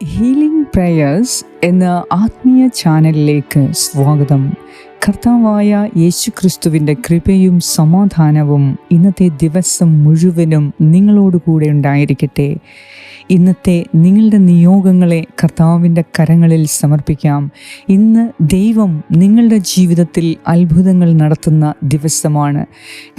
Healing prayers എന്ന ആത്മീയ ചാനലിലേക്ക് സ്വാഗതം. കർത്താവായ യേശു ക്രിസ്തുവിന്റെ കൃപയും സമാധാനവും ഇന്നത്തെ ദിവസം മുഴുവനും നിങ്ങളോടുകൂടെ ഉണ്ടായിരിക്കട്ടെ. ഇന്നത്തെ നിങ്ങളുടെ നിയോഗങ്ങളെ കർത്താവിന്റെ കരങ്ങളിൽ സമർപ്പിക്കാം. ഇന്ന് ദൈവം നിങ്ങളുടെ ജീവിതത്തിൽ അത്ഭുതങ്ങൾ നടത്തുന്ന ദിവസമാണ്.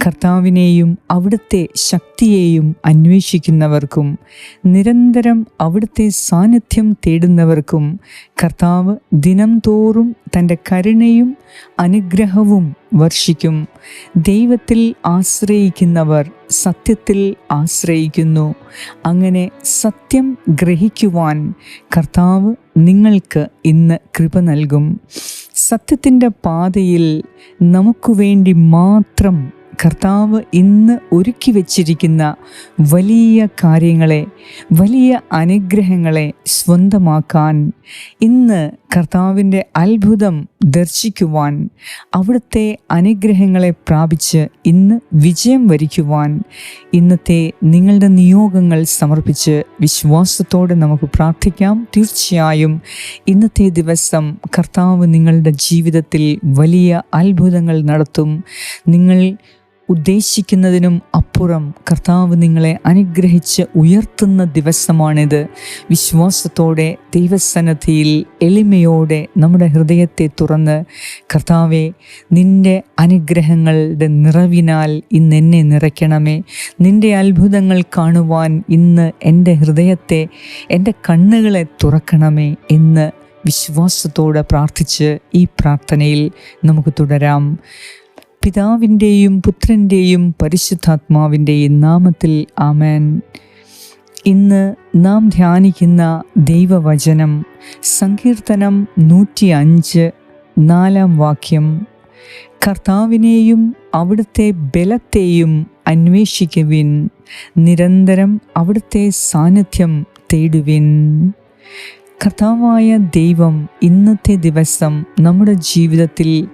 കർത്താവിനെയും അവിടുത്തെ ശക്തിയെയും അന്വേഷിക്കുന്നവർക്കും നിരന്തരം അവിടുത്തെ സാന്നിധ്യം തേടുന്നവർക്കും കർത്താവ് ദിനംതോറും തന്റെ കരുണയും അനുഗ്രഹവും വർഷിക്കും. ദൈവത്തിൽ ആശ്രയിക്കുന്നവർ സത്യത്തിൽ ആശ്രയിക്കുന്നു. അങ്ങനെ സത്യം ഗ്രഹിക്കുവാൻ കർത്താവ് നിങ്ങൾക്ക് ഇന്ന് കൃപ നൽകും. സത്യത്തിന്റെ പാതയിൽ നമുക്ക് വേണ്ടി മാത്രം കർത്താവ് ഇന്ന് ഒരുക്കി വച്ചിരിക്കുന്ന വലിയ കാര്യങ്ങളെ വലിയ അനുഗ്രഹങ്ങളെ സ്വന്തമാക്കാൻ ഇന്ന് കർത്താവിന്റെ അത്ഭുതം ദർശിക്കുവാൻ അവിടുത്തെ അനുഗ്രഹങ്ങളെ പ്രാപിച്ച് ഇന്ന് വിജയം വരിക്കുവാൻ ഇന്നത്തെ നിങ്ങളുടെ നിയോഗങ്ങൾ സമർപ്പിച്ച് വിശ്വാസത്തോടെ നമുക്ക് പ്രാർത്ഥിക്കാം. തീർച്ചയായും ഇന്നത്തെ ദിവസം കർത്താവ് നിങ്ങളുടെ ജീവിതത്തിൽ വലിയ അത്ഭുതങ്ങൾ നടത്തും. നിങ്ങൾ ഉദ്ദേശിക്കുന്നതിനും അപ്പുറം കർത്താവ് നിങ്ങളെ അനുഗ്രഹിച്ച് ഉയർത്തുന്ന ദിവസമാണിത്. വിശ്വാസത്തോടെ ദൈവസന്നദ്ധിയിൽ എളിമയോടെ നമ്മുടെ ഹൃദയത്തെ തുറന്ന് കർത്താവെ നിന്റെ അനുഗ്രഹങ്ങളുടെ നിറവിനാൽ ഇന്ന് എന്നെ നിറയ്ക്കണമേ. നിന്റെ അത്ഭുതങ്ങൾ കാണുവാൻ ഇന്ന് എന്റെ ഹൃദയത്തെ എന്റെ കണ്ണുകളെ തുറക്കണമേ എന്ന് വിശ്വാസത്തോടെ പ്രാർത്ഥിച്ച് ഈ പ്രാർത്ഥനയിൽ നമുക്ക് തുടരാം. പിതാവിന്റെയും പുത്രന്റെയും പരിശുദ്ധാത്മാവിന്റെയും നാമത്തിൽ ആമേൻ. ഇന്ന് നാം ധ്യാനിക്കുന്ന ദൈവവചനം സങ്കീർത്തനം നൂറ്റി അഞ്ച് നാലാം വാക്യം. കർത്താവിനെയും അവിടുത്തെ ബലത്തെയും അന്വേഷിക്കുവിൻ നിരന്തരം അവിടുത്തെ സാന്നിധ്യം തേടുവിൻ. കർത്താവായ ദൈവം ഇന്നത്തെ ദിവസം നമ്മുടെ ജീവിതത്തിൽ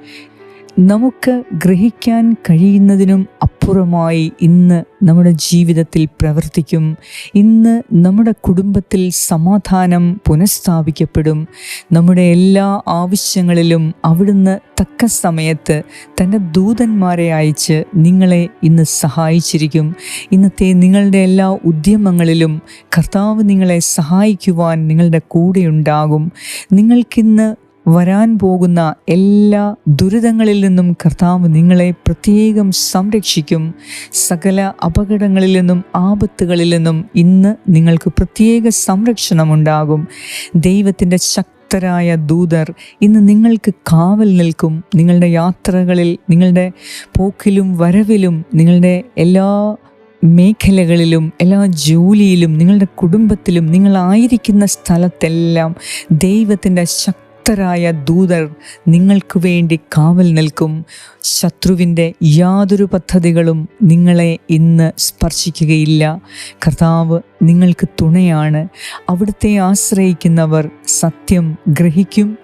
നമുക്ക് ഗ്രഹിക്കാൻ കഴിയുന്നതിനും അപ്പുറമായി ഇന്ന് നമ്മുടെ ജീവിതത്തിൽ പ്രവർത്തിക്കും. ഇന്ന് നമ്മുടെ കുടുംബത്തിൽ സമാധാനം പുനഃസ്ഥാപിക്കപ്പെടും. നമ്മുടെ എല്ലാ ആവശ്യങ്ങളിലും അവിടുന്ന് തക്ക സമയത്ത് തന്റെ ദൂതന്മാരെ അയച്ച് നിങ്ങളെ ഇന്ന് സഹായിച്ചിരിക്കും. ഇന്നത്തെ നിങ്ങളുടെ എല്ലാ ഉദ്യമങ്ങളിലും കർത്താവ് നിങ്ങളെ സഹായിക്കുവാൻ നിങ്ങളുടെ കൂടെയുണ്ടാകും നിങ്ങൾക്കിന്ന് വരാൻ പോകുന്ന എല്ലാ ദുരിതങ്ങളിൽ നിന്നും കർത്താവ് നിങ്ങളെ പ്രത്യേകം സംരക്ഷിക്കും. സകല അപകടങ്ങളിൽ നിന്നും ആപത്തുകളിൽ നിന്നും ഇന്ന് നിങ്ങൾക്ക് പ്രത്യേക സംരക്ഷണമുണ്ടാകും. ദൈവത്തിന്റെ ശക്തരായ ദൂതർ ഇന്ന് നിങ്ങൾക്ക് കാവൽ നിൽക്കും. നിങ്ങളുടെ യാത്രകളിൽ നിങ്ങളുടെ പോക്കിലും വരവിലും നിങ്ങളുടെ എല്ലാ മേഖലകളിലും എല്ലാ ജോലിയിലും നിങ്ങളുടെ കുടുംബത്തിലും നിങ്ങളായിരിക്കുന്ന സ്ഥലത്തെല്ലാം ദൈവത്തിന്റെ ശക്തി ശക്തരായ ദൂതർ നിങ്ങൾക്ക് വേണ്ടി കാവൽ നിൽക്കും. ശത്രുവിന്റെ യാതൊരു പദ്ധതികളും നിങ്ങളെ ഇന്ന് സ്പർശിക്കുകയില്ല. കർത്താവ് നിങ്ങൾക്ക് തുണയാണ്. അവിടുത്തെ ആശ്രയിക്കുന്നവർ സത്യം ഗ്രഹിക്കും.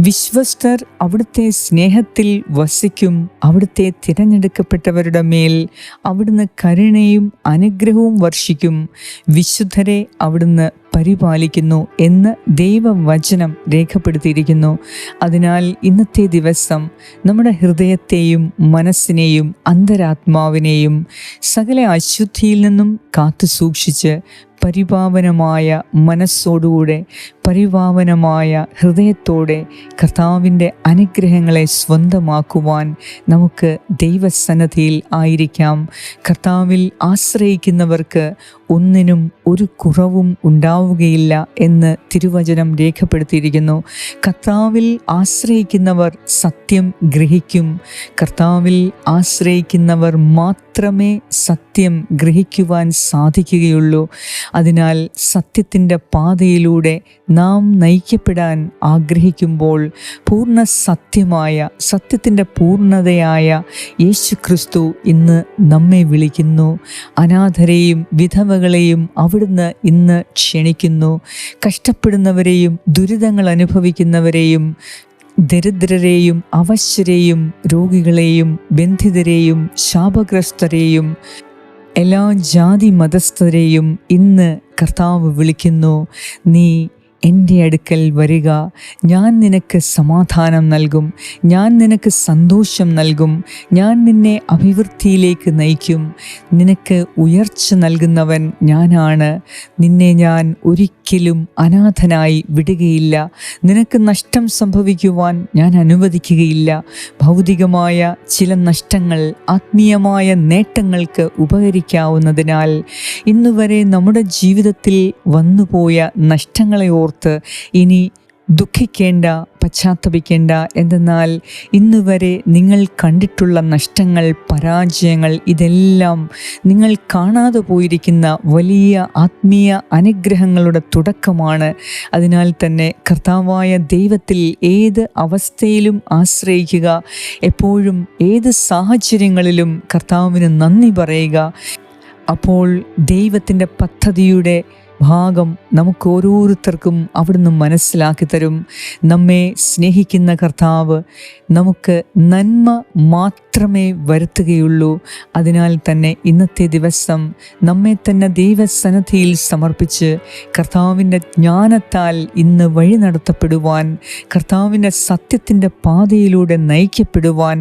വിശ്വസ്തർ അവിടുത്തെ സ്നേഹത്തിൽ വസിക്കും. അവിടുത്തെ തിരഞ്ഞെടുക്കപ്പെട്ടവരുടെ മേൽ അവിടുന്ന് കരുണയും അനുഗ്രഹവും വർഷിക്കും. വിശുദ്ധരെ അവിടുന്ന് പരിപാലിക്കുന്നു എന്ന് ദൈവവചനം രേഖപ്പെടുത്തിയിരിക്കുന്നു. അതിനാൽ ഇന്നത്തെ ദിവസം നമ്മുടെ ഹൃദയത്തെയും മനസ്സിനെയും അന്തരാത്മാവിനെയും സകല അശുദ്ധിയിൽ നിന്നും കാത്തു സൂക്ഷിച്ച് പരിപാവനമായ മനസ്സോടുകൂടെ പരിപാവനമായ ഹൃദയത്തോടെ കർത്താവിന്റെ അനുഗ്രഹങ്ങളെ സ്വന്തമാക്കുവാൻ നമുക്ക് ദൈവസന്നദ്ധിയിൽ ആയിരിക്കാം. കർത്താവിൽ ആശ്രയിക്കുന്നവർക്ക് ഒന്നിനും ഒരു കുറവും ഉണ്ടാവുകയില്ല എന്ന് തിരുവചനം രേഖപ്പെടുത്തിയിരിക്കുന്നു. കർത്താവിൽ ആശ്രയിക്കുന്നവർ സത്യം ഗ്രഹിക്കും. കർത്താവിൽ ആശ്രയിക്കുന്നവർ മാത്രമേ സത്യം ഗ്രഹിക്കുവാൻ സാധിക്കുകയുള്ളൂ. അതിനാൽ സത്യത്തിന്റെ പാതയിലൂടെ നാം നയിക്കപ്പെടാൻ ആഗ്രഹിക്കുമ്പോൾ പൂർണ സത്യമായ സത്യത്തിന്റെ പൂർണതയായ യേശു ക്രിസ്തു ഇന്ന് നമ്മെ വിളിക്കുന്നു. അനാഥരെയും വിധവകളെയും അവിടുന്ന് ഇന്ന് ക്ഷണിക്കുന്നു. കഷ്ടപ്പെടുന്നവരെയും ദുരിതങ്ങൾ അനുഭവിക്കുന്നവരെയും ദരിദ്രരെയും അവശ്യരെയും രോഗികളെയും ബന്ധിതരെയും ശാപഗ്രസ്തരെയും എല്ലാ ജാതി മതസ്ഥരെയും ഇന്ന് കർത്താവ് വിളിക്കുന്നു. നീ എന്റെ അടുക്കൽ വരിക. ഞാൻ നിനക്ക് സമാധാനം നൽകും. ഞാൻ നിനക്ക് സന്തോഷം നൽകും. ഞാൻ നിന്നെ അഭിവൃദ്ധിയിലേക്ക് നയിക്കും. നിനക്ക് ഉയർച്ച നൽകുന്നവൻ ഞാനാണ്. നിന്നെ ഞാൻ ഒരിക്കലും അനാഥനായി വിടുകയില്ല. നിനക്ക് നഷ്ടം സംഭവിക്കുവാൻ ഞാൻ അനുവദിക്കുകയില്ല. ഭൗതികമായ ചില നഷ്ടങ്ങൾ ആത്മീയമായ നേട്ടങ്ങൾക്ക് ഉപകരിക്കാവുന്നതിനാൽ ഇന്നുവരെ നമ്മുടെ ജീവിതത്തിൽ വന്നുപോയ നഷ്ടങ്ങളെ ഓർത്ത് ഇനി ദുഃഖിക്കേണ്ട പശ്ചാത്തപിക്കേണ്ട. എന്തെന്നാൽ ഇന്നുവരെ നിങ്ങൾ കണ്ടിട്ടുള്ള നഷ്ടങ്ങൾ പരാജയങ്ങൾ ഇതെല്ലാം നിങ്ങൾ കാണാതെ പോയിരിക്കുന്ന വലിയ ആത്മീയ അനുഗ്രഹങ്ങളുടെ തുടക്കമാണ്. അതിനാൽ തന്നെ കർത്താവായ ദൈവത്തിൽ ഏത് അവസ്ഥയിലും ആശ്രയിക്കുക. എപ്പോഴും ഏത് സാഹചര്യങ്ങളിലും കർത്താവിന് നന്ദി പറയുക. അപ്പോൾ ദൈവത്തിന്റെ പദ്ധതിയുടെ ഭാഗം നമുക്ക് ഓരോരുത്തർക്കും അവിടുന്ന് മനസ്സിലാക്കി തരും. നമ്മെ സ്നേഹിക്കുന്ന കർത്താവ് നമുക്ക് നന്മ മാത്രമേ വരുത്തുകയുള്ളൂ. അതിനാൽ തന്നെ ഇന്നത്തെ ദിവസം നമ്മെ തന്നെ ദൈവസന്നദ്ധിയിൽ സമർപ്പിച്ച് കർത്താവിന്റെ ജ്ഞാനത്താൽ ഇന്ന് വഴി നടത്തപ്പെടുവാൻ കർത്താവിന്റെ സത്യത്തിന്റെ പാതയിലൂടെ നയിക്കപ്പെടുവാൻ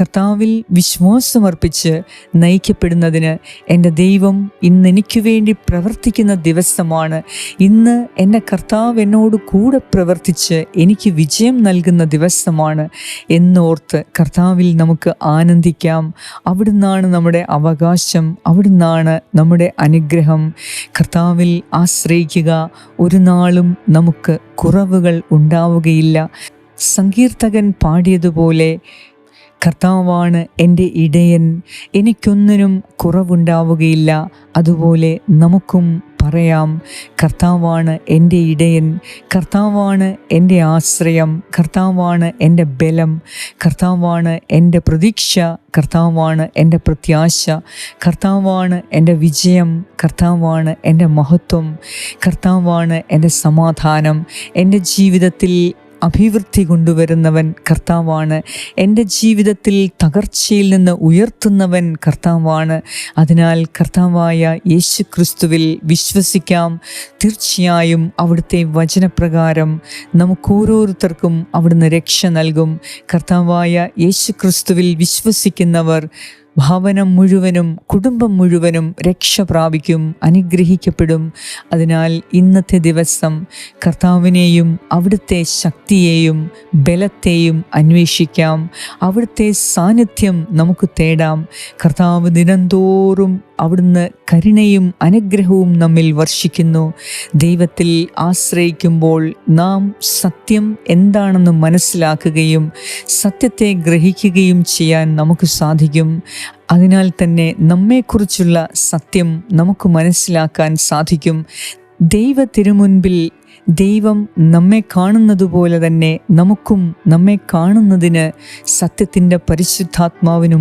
കർത്താവിൽ വിശ്വാസമർപ്പിച്ച് നയിക്കപ്പെടുന്നതിന് എന്റെ ദൈവം ഇന്ന് എനിക്ക് വേണ്ടി പ്രവർത്തിക്കുന്ന ദിവസമാണ്. ഇന്ന് എന്റെ കർത്താവ് എന്നോട് കൂടെ പ്രവർത്തിച്ച് എനിക്ക് വിജയം നൽകുന്ന ദിവസമാണ് എന്നോർത്ത് കർത്താവിൽ നമുക്ക് ആനന്ദിക്കാം. അവിടുന്നാണ് നമ്മുടെ അവകാശം അവിടുന്നാണ് നമ്മുടെ അനുഗ്രഹം. കർത്താവിൽ ആശ്രയിക്കുക ഒരു നാളും നമുക്ക് കുറവുകൾ ഉണ്ടാവുകയില്ല. സങ്കീർത്തകൻ പാടിയതുപോലെ കർത്താവാണ് എന്റെ ഇടയൻ. എനിക്കൊന്നിനും കുറവുണ്ടാവുകയില്ല. അതുപോലെ നമുക്കും പറയാം കർത്താവാണ് എന്റെ ഇടയൻ. കർത്താവാണ് എന്റെ ആശ്രയം. കർത്താവാണ് എന്റെ ബലം. കർത്താവാണ് എന്റെ പ്രതീക്ഷ. കർത്താവാണ് എന്റെ പ്രത്യാശ. കർത്താവാണ് എന്റെ വിജയം. കർത്താവാണ് എന്റെ മഹത്വം. കർത്താവാണ് എന്റെ സമാധാനം. എന്റെ ജീവിതത്തിൽ അഭിവൃദ്ധി കൊണ്ടുവരുന്നവൻ കർത്താവാണ്. എന്റെ ജീവിതത്തിൽ തകർച്ചയിൽ നിന്ന് ഉയർത്തുന്നവൻ കർത്താവാണ്. അതിനാൽ കർത്താവായ യേശു ക്രിസ്തുവിൽ വിശ്വസിക്കാം. തീർച്ചയായും അവിടുത്തെ വചനപ്രകാരം നമുക്ക് ഓരോരുത്തർക്കും അവിടുന്ന് രക്ഷ നൽകും. കർത്താവായ യേശു ക്രിസ്തുവിൽ വിശ്വസിക്കുന്നവർ ഭവനം മുഴുവനും കുടുംബം മുഴുവനും രക്ഷ പ്രാപിക്കും അനുഗ്രഹിക്കപ്പെടും. അതിനാൽ ഇന്നത്തെ ദിവസം കർത്താവിനെയും അവിടുത്തെ ശക്തിയെയും ബലത്തെയും അന്വേഷിക്കാം. അവിടുത്തെ സാന്നിധ്യം നമുക്ക് തേടാം. കർത്താവ് ദിനംതോറും അവിടുന്ന് കരുണയും അനുഗ്രഹവും നമ്മിൽ വർഷിക്കുന്നു. ദൈവത്തിൽ ആശ്രയിക്കുമ്പോൾ നാം സത്യം എന്താണെന്ന് മനസ്സിലാക്കുകയും സത്യത്തെ ഗ്രഹിക്കുകയും ചെയ്യാൻ നമുക്ക് സാധിക്കും. അതിനാൽ തന്നെ നമ്മെക്കുറിച്ചുള്ള സത്യം നമുക്ക് മനസ്സിലാക്കാൻ സാധിക്കും. ദൈവ തിരുമുൻപിൽ ദൈവം നമ്മെ കാണുന്നതുപോലെ തന്നെ നമുക്കും നമ്മെ കാണുന്നതിന് സത്യത്തിന്റെ പരിശുദ്ധാത്മാവിന്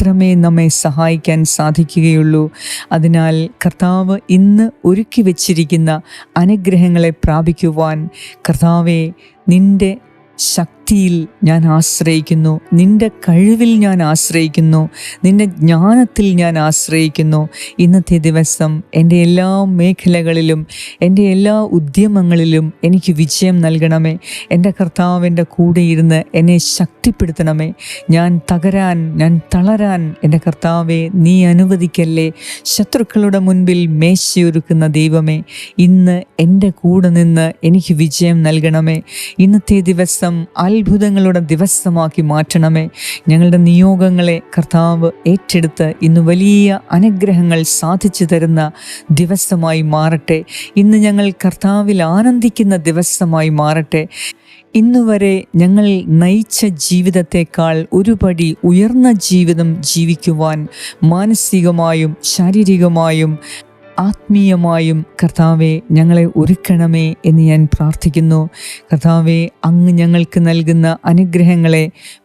മാത്രമേ നമ്മെ സഹായിക്കാൻ സാധിക്കുകയുള്ളൂ. അതിനാൽ കർത്താവ് ഇന്ന് ഒരുക്കി വച്ചിരിക്കുന്ന അനുഗ്രഹങ്ങളെ പ്രാപിക്കുവാൻ കർത്താവെ നിന്റെ ശക്തിയിൽ ഞാൻ ആശ്രയിക്കുന്നു. നിന്റെ കഴിവിൽ ഞാൻ ആശ്രയിക്കുന്നു. നിന്റെ ജ്ഞാനത്തിൽ ഞാൻ ആശ്രയിക്കുന്നു. ഇന്നത്തെ ദിവസം എന്റെ എല്ലാ മേഖലകളിലും എന്റെ എല്ലാ ഉദ്യമങ്ങളിലും എനിക്ക് വിജയം നൽകണമേ. എന്റെ കർത്താവിന്റെ കൂടെ ഇരുന്ന് എന്നെ ശക്തിപ്പെടുത്തണമേ. ഞാൻ തകരാൻ ഞാൻ തളരാൻ എന്റെ കർത്താവെ നീ അനുവദിക്കല്ലേ. ശത്രുക്കളുടെ മുൻപിൽ മേശയൊരുക്കുന്ന ദൈവമേ ഇന്ന് എന്റെ കൂടെ നിന്ന് എനിക്ക് വിജയം നൽകണമേ. ഇന്നത്തെ ദിവസം അത്ഭുതങ്ങളുടെ ദിവസമാക്കി മാറ്റണമേ. ഞങ്ങളുടെ നിയോഗങ്ങളെ കർത്താവ് ഏറ്റെടുത്ത് ഇന്ന് വലിയ അനുഗ്രഹങ്ങൾ സാധിച്ചു തരുന്ന ദിവസമായി മാറട്ടെ. ഇന്ന് ഞങ്ങൾ കർത്താവിൽ ആനന്ദിക്കുന്ന ദിവസമായി മാറട്ടെ. ഇന്നുവരെ ഞങ്ങൾ നയിച്ച ജീവിതത്തെക്കാൾ ഒരുപടി ഉയർന്ന ജീവിതം ജീവിക്കുവാൻ മാനസികമായും ശാരീരികമായും ആത്മീയമായും കർത്താവെ ഞങ്ങളെ ഒരുക്കണമേ എന്ന് ഞാൻ പ്രാർത്ഥിക്കുന്നു. കർത്താവെ അങ്ങ് ഞങ്ങൾക്ക് നൽകുന്ന അനുഗ്രഹങ്ങളെ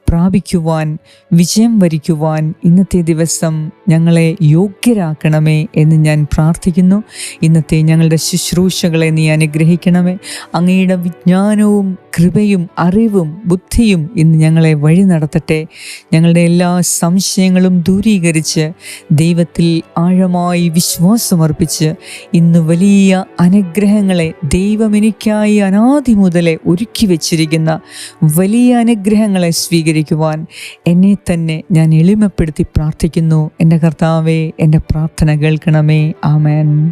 പ്രാപിക്കുവാൻ വിജയം വരിക്കുവാൻ ഇന്നത്തെ ദിവസം ഞങ്ങളെ യോഗ്യരാക്കണമേ എന്ന് ഞാൻ പ്രാർത്ഥിക്കുന്നു. ഇന്നത്തെ ഞങ്ങളുടെ ശുശ്രൂഷകളെ നീ അനുഗ്രഹിക്കണമേ. അങ്ങയുടെ വിജ്ഞാനവും കൃപയും അറിവും ബുദ്ധിയും ഇന്ന് ഞങ്ങളെ വഴി നടത്തട്ടെ. ഞങ്ങളുടെ എല്ലാ സംശയങ്ങളും ദൂരീകരിച്ച് ദൈവത്തിൽ ആഴമായി വിശ്വാസമർപ്പിച്ച് ഇന്ന് വലിയ അനുഗ്രഹങ്ങളെ ദൈവം എനിക്കായി അനാദി മുതലേ ഒരുക്കി വച്ചിരിക്കുന്ന വലിയ അനുഗ്രഹങ്ങളെ സ്വീകരിക്കുവാൻ എന്നെ തന്നെ ഞാൻ എളിമപ്പെടുത്തി പ്രാർത്ഥിക്കുന്നു. എന്റെ കർത്താവേ എന്റെ പ്രാർത്ഥന കേൾക്കണമേ. ആമേൻ.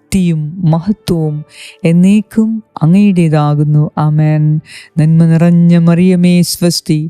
ശക്തിയും മഹത്വവും എന്നേക്കും അങ്ങയുടേതാകുന്നു. ആമേൻ. നന്മ നിറഞ്ഞ മറിയമേ സ്വസ്തി.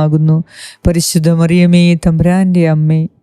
അനുഗ്രഹിക്കപ്പെട്ടവനാകുന്നു പരിശുദ്ധ മറിയമേ തമ്പ്രാന്റെ അമ്മേ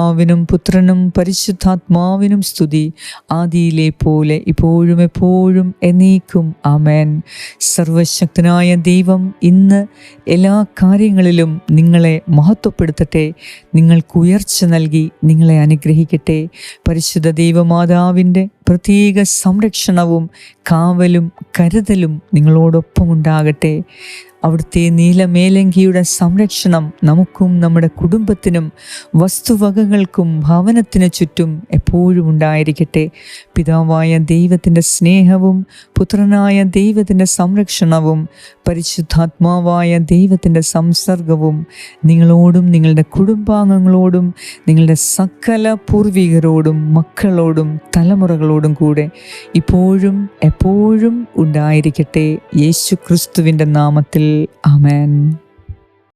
പിതാവിനും പുത്രനും പരിശുദ്ധാത്മാവിനും സ്തുതി ആദിയിലെ പോലെ ഇപ്പോഴും എപ്പോഴും എന്നേക്കും ആമേൻ. സർവശക്തനായ ദൈവം ഇന്ന് എല്ലാ കാര്യങ്ങളിലും നിങ്ങളെ മഹത്വപ്പെടുത്തട്ടെ നിങ്ങൾക്ക് ഉയർച്ച നൽകി നിങ്ങളെ അനുഗ്രഹിക്കട്ടെ. പരിശുദ്ധ ദൈവമാതാവിന്റെ പ്രത്യേക സംരക്ഷണവും കാവലും കരുതലും നിങ്ങളോടൊപ്പം ഉണ്ടാകട്ടെ. അവിടുത്തെ നീലമേലങ്കിയുടെ സംരക്ഷണം നമുക്കും നമ്മുടെ കുടുംബത്തിനും വസ്തുവകകൾക്കും ഭവനത്തിനു ചുറ്റും എപ്പോഴും ഉണ്ടായിരിക്കട്ടെ. പിതാവായ ദൈവത്തിന്റെ സ്നേഹവും പുത്രനായ ദൈവത്തിന്റെ സംരക്ഷണവും പരിശുദ്ധാത്മാവായ ദൈവത്തിന്റെ സംസർഗവും നിങ്ങളോടും നിങ്ങളുടെ കുടുംബാംഗങ്ങളോടും നിങ്ങളുടെ സകല പൂർവികരോടും മക്കളോടും തലമുറകളോടും കൂടെ ഇപ്പോഴും എപ്പോഴും ഉണ്ടായിരിക്കട്ടെ. യേശു ക്രിസ്തുവിന്റെ നാമത്തിൽ Amen.